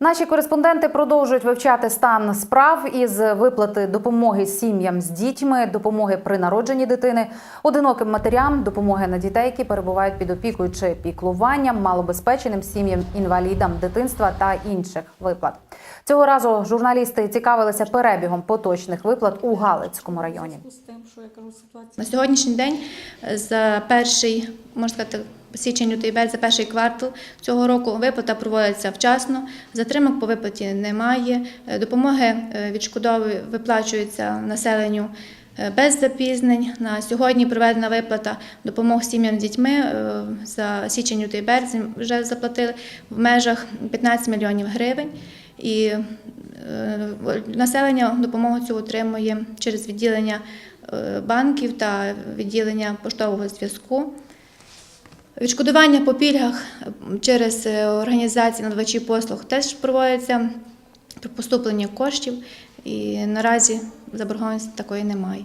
Наші кореспонденти продовжують вивчати стан справ із виплати допомоги сім'ям з дітьми, допомоги при народженні дитини, одиноким матерям, допомоги на дітей, які перебувають під опікою чи піклуванням, малобезпеченим сім'ям, інвалідам дитинства та інших виплат. Цього разу журналісти цікавилися перебігом поточних виплат у Галицькому районі. На сьогоднішній день е, за перший, можна сказати, січень березень, за перший квартал цього року виплата проводиться вчасно, затримок по виплаті немає, е, допомоги е, відшкодові виплачуються населенню е, без запізнень. На сьогодні проведена виплата допомог сім'ям з дітьми за січень лютий березень вже заплатили в межах 15 мільйонів гривень. І населення допомогу цю отримує через відділення банків та відділення поштового зв'язку. Відшкодування по пільгах е, через е, організації надавачів послуг теж проводиться при поступленні коштів, і наразі заборгованості такої немає.